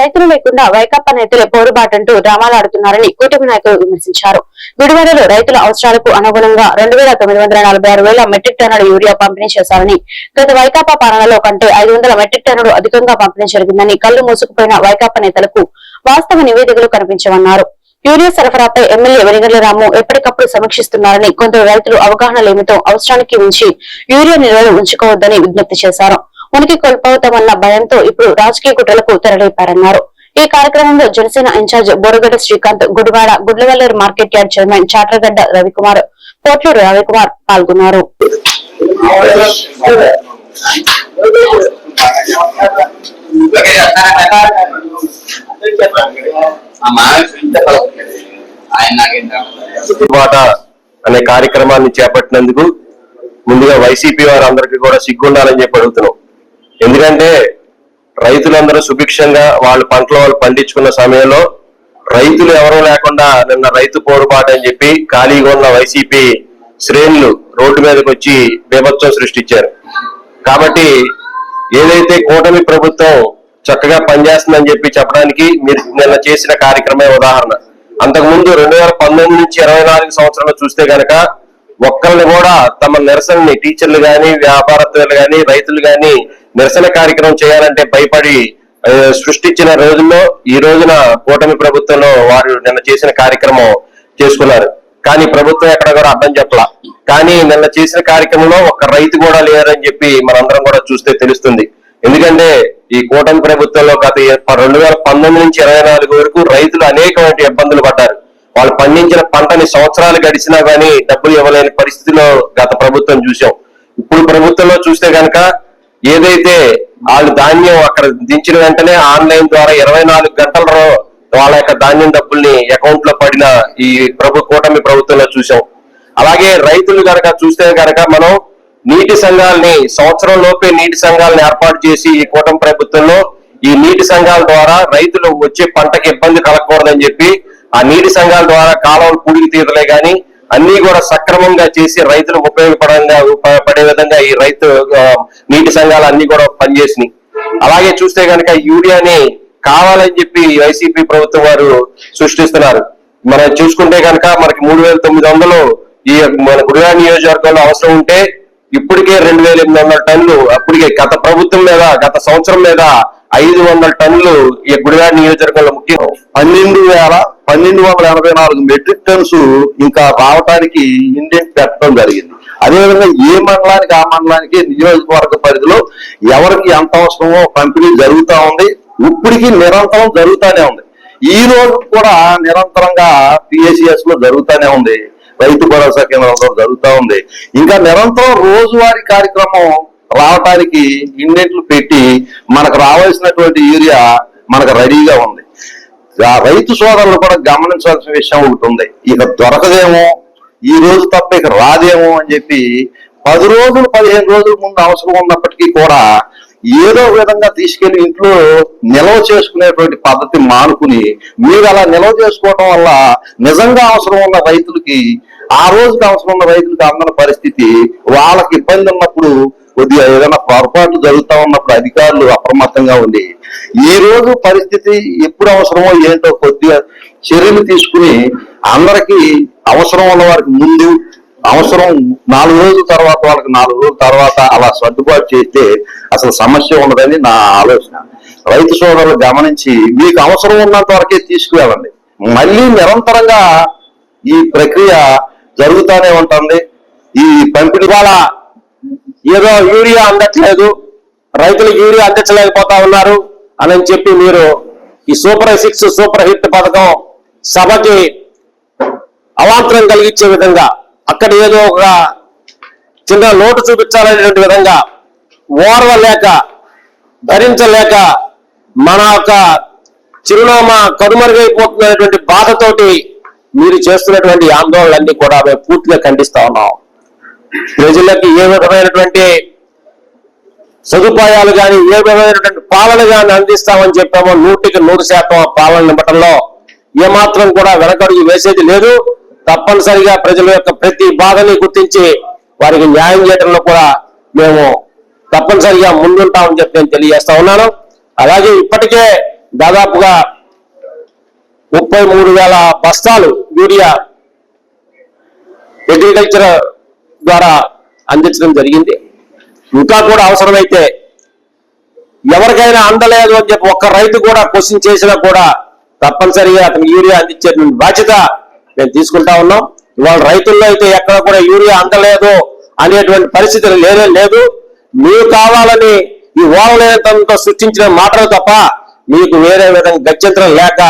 రైతులు లేకుండా వైకాపా నేతలు పోరుబాటంటూ డ్రామాలు ఆడుతున్నారని కూటమి నాయకులు విమర్శించారు. గుడివాడలో రైతుల అవసరాలకు అనుగుణంగా రెండు వేల తొమ్మిది వందల నలభై ఆరు వేల మెట్రిక్ టన్నుల యూరియా పంపిణీ చేశారని గత వైకాపా పాలనలో కంటే ఐదు వందల మెట్రిక్ టన్నులు అధికంగా పంపిణీ జరిగిందని కళ్ళు మూసుకుపోయిన వైకాపా నేతలకు వాస్తవ నివేదికలు కనిపించవన్నారు. యూరియా సరఫరాపై ఎమ్మెల్యే వెలిగర్ల రాము ఎప్పటికప్పుడు సమీక్షిస్తున్నారని కొందరు రైతులు అవగాహన లేమితో అవసరానికి మించి యూరియా నిల్వలు ఉంచుకోవద్దని విజ్ఞప్తి చేశారు. ఉనికి కోల్పోతామన్న భయంతో ఇప్పుడు రాజకీయ కుట్రలకు తెరలేపారన్నారు. ఈ కార్యక్రమంలో Janasena in-charge Boragadda Srikanth Gudivada Gudlavalleru market yard chairman Chatragadda Ravikumar Potluru Ravikumar పాల్గొన్నారు. అనే కార్యక్రమాన్ని చేపట్టినందుకు ముందుగా వైసీపీ వారు అందరికీ కూడా సిగ్గుండాలని చెప్పి అడుగుతున్నాం. ఎందుకంటే రైతులందరూ సుభిక్షంగా వాళ్ళ పంటలు వాళ్ళు పండించుకున్న సమయంలో రైతులు ఎవరూ లేకుండా నిన్న రైతు పోరుబాటు అని చెప్పి ఖాళీగా ఉన్న వైసీపీ శ్రేణులు రోడ్డు మీదకి వచ్చి బీభత్సం సృష్టించారు. కాబట్టి ఏదైతే కూటమి ప్రభుత్వం చక్కగా పనిచేస్తుందని చెప్పి చెప్పడానికి మీరు నిన్న చేసిన కార్యక్రమే ఉదాహరణ. అంతకుముందు రెండు వేల పంతొమ్మిది నుంచి ఇరవై నాలుగు సంవత్సరంలో చూస్తే గనక ఒక్కరిని కూడా తమ నిరసనని టీచర్లు గాని వ్యాపారస్తులు గాని రైతులు గాని నిరసన కార్యక్రమం చేయాలంటే భయపడి సృష్టించిన రోజుల్లో ఈ రోజున కూటమి ప్రభుత్వంలో వారు నిన్న చేసిన కార్యక్రమం చేసుకున్నారు. కానీ ప్రభుత్వం ఎక్కడ కూడా అర్థం చెప్పలా. కానీ నిన్న చేసిన కార్యక్రమంలో ఒక రైతు కూడా లేరని చెప్పి మనందరం కూడా చూస్తే తెలుస్తుంది. ఎందుకంటే ఈ కూటమి ప్రభుత్వంలో గత రెండు వేల పంతొమ్మిది నుంచి ఇరవై నాలుగు వరకు రైతులు అనేకమైన ఇబ్బందులు పడ్డారు. వాళ్ళు పండించిన పంటని సంవత్సరాలు గడిచినా గానీ డబ్బులు ఇవ్వలేని పరిస్థితిలో గత ప్రభుత్వం చూసాం. ఇప్పుడు ప్రభుత్వంలో చూస్తే కనుక ఏదైతే వాళ్ళు ధాన్యం అక్కడ దించిన వెంటనే ఆన్లైన్ ద్వారా ఇరవై నాలుగు గంటలలో వాళ్ళ యొక్క ధాన్యం డబ్బుల్ని అకౌంట్లో పడిన ఈ ప్రభు కూటమి ప్రభుత్వంలో చూసాం అలాగే రైతులు గనక చూస్తే గనక మనం నీటి సంఘాలని సంవత్సరం లోపే నీటి సంఘాలను ఏర్పాటు చేసి ఈ కూటమి ప్రభుత్వంలో ఈ నీటి సంఘాల ద్వారా రైతులు వచ్చే పంటకి ఇబ్బంది కలగకూడదని చెప్పి ఆ నీటి సంఘాల ద్వారా కాలువలు పూడికి తీరలే గాని అన్ని కూడా సక్రమంగా చేసి రైతులకు ఉపయోగపడంగా ఉపయోగపడే పడే విధంగా ఈ రైతు నీటి సంఘాలు అన్ని కూడా పనిచేసినాయి. అలాగే చూస్తే కనుక యూరియాని కావాలని చెప్పి వైసీపీ ప్రభుత్వం వారు సృష్టిస్తున్నారు. మనం చూసుకుంటే కనుక మనకి మూడు వేల తొమ్మిది వందలు ఈ మన గుడిగా నియోజకవర్గంలో అవసరం ఉంటే ఇప్పటికే రెండు వేల ఎనిమిది వందల టన్నులు అప్పటికే గత ప్రభుత్వం మీద గత సంవత్సరం మీద ఐదు వందల టన్నులు ఈ గుడివాడ నియోజకవర్గంలో ముఖ్యం పన్నెండు వేల పన్నెండు వందల ఎనభై నాలుగు మెట్రిక్ టన్స్ ఇంకా రావటానికి ఇండియన్ పెట్టడం జరిగింది. అదేవిధంగా ఏ మండలానికి ఆ మండలానికి నియోజకవర్గ పరిధిలో ఎవరికి ఎంత అవసరమో పంపిణీ జరుగుతూ ఉంది. ఇప్పటికీ నిరంతరం జరుగుతూనే ఉంది. ఈ రోజు కూడా నిరంతరంగా పిఎస్సిఎస్లో జరుగుతూనే ఉంది. రైతు భరోసా కేంద్రంలో జరుగుతూ ఉంది. ఇంకా నిరంతరం రోజువారీ కార్యక్రమం రావటానికి ఇండెంట్లు పెట్టి మనకు రావాల్సినటువంటి యూరియా మనకు రెడీగా ఉంది. ఆ రైతు సోదరులు కూడా గమనించాల్సిన విషయం ఒకటి ఉంది. ఇక దొరకదేమో ఈ రోజు తప్ప ఇక రాదేమో అని చెప్పి పది రోజులు పదిహేను రోజుల ముందు అవసరం ఉన్నప్పటికీ కూడా ఏదో విధంగా తీసుకెళ్ళి ఇంట్లో నిల్వ చేసుకునేటువంటి పద్ధతి మానుకుని మీరు అలా నిల్వ చేసుకోవటం వల్ల నిజంగా అవసరం ఉన్న రైతులకి ఆ రోజుకి అవసరం ఉన్న రైతులకి అందన పరిస్థితి వాళ్ళకి ఇబ్బంది ఉన్నప్పుడు కొద్దిగా ఏదైనా పొరపాట్లు జరుగుతా ఉన్నప్పుడు అధికారులు అప్రమత్తంగా ఉండి ఈ రోజు పరిస్థితి ఎప్పుడు అవసరమో ఏంటో కొద్దిగా చర్యలు తీసుకుని అందరికీ అవసరం ఉన్న వారికి ముందు అవసరం నాలుగు రోజుల తర్వాత వాళ్ళకి నాలుగు రోజుల తర్వాత అలా సర్దుబాటు చేస్తే అసలు సమస్య ఉండదని నా ఆలోచన. రైతు సోదరులు గమనించి మీకు అవసరం ఉన్నంత వరకే తీసుకువెళ్ళండి. మళ్ళీ నిరంతరంగా ఈ ప్రక్రియ జరుగుతూనే ఉంటుంది. ఈ పంపిణీ వాళ్ళ ఏదో యూరియా అందట్లేదు. రైతులకు యూరియా అందించలేకపోతా ఉన్నారు అని చెప్పి మీరు ఈ సూపర్ సిక్స్ సూపర్ హిట్ పథకం సభకి అవాంతరం కలిగించే విధంగా అక్కడ ఏదో ఒక చిన్న లోటు చూపించాలనేటువంటి విధంగా ఓర్వలేక భరించలేక మన యొక్క చిరునామా కనుమరుగైపోతున్నటువంటి బాధతోటి మీరు చేస్తున్నటువంటి ఆందోళనలన్నీ కూడా మేము పూర్తిగా ఖండిస్తా ఉన్నాం. ప్రజలకి ఏ విధమైనటువంటి సదుపాయాలు కానీ ఏ విధమైనటువంటి పాలన కానీ అందిస్తామని చెప్పామో నూటికి నూరు శాతం ఆ పాలన నింపటంలో ఏమాత్రం కూడా వెనకడుగు వేసేది లేదు. తప్పనిసరిగా ప్రజల యొక్క ప్రతి బాధని గుర్తించి వారికి న్యాయం చేయడంలో కూడా మేము తప్పనిసరిగా ముందుంటామని చెప్పి నేను తెలియజేస్తా ఉన్నాను. అలాగే ఇప్పటికే దాదాపుగా ముప్పై మూడు వేల బస్తాలు యూరియా అగ్రికల్చర్ ద్వారా అందించడం జరిగింది. ఇంకా కూడా అవసరమైతే ఎవరికైనా అందలేదు అని చెప్పి ఒక్క రైతు కూడా క్వశ్చన్ చేసినా కూడా తప్పనిసరిగా అతనికి యూరియా అందించే బాధ్యత మేము తీసుకుంటా ఉన్నాం. ఇవాళ రైతుల్లో అయితే ఎక్కడ కూడా యూరియా అందలేదు అనేటువంటి పరిస్థితి లేనే లేదు. మీరు కావాలని ఈ ఓవలేతంతో సృష్టించిన మాటలు తప్ప మీకు వేరే విధంగా గత్యంతరం లేక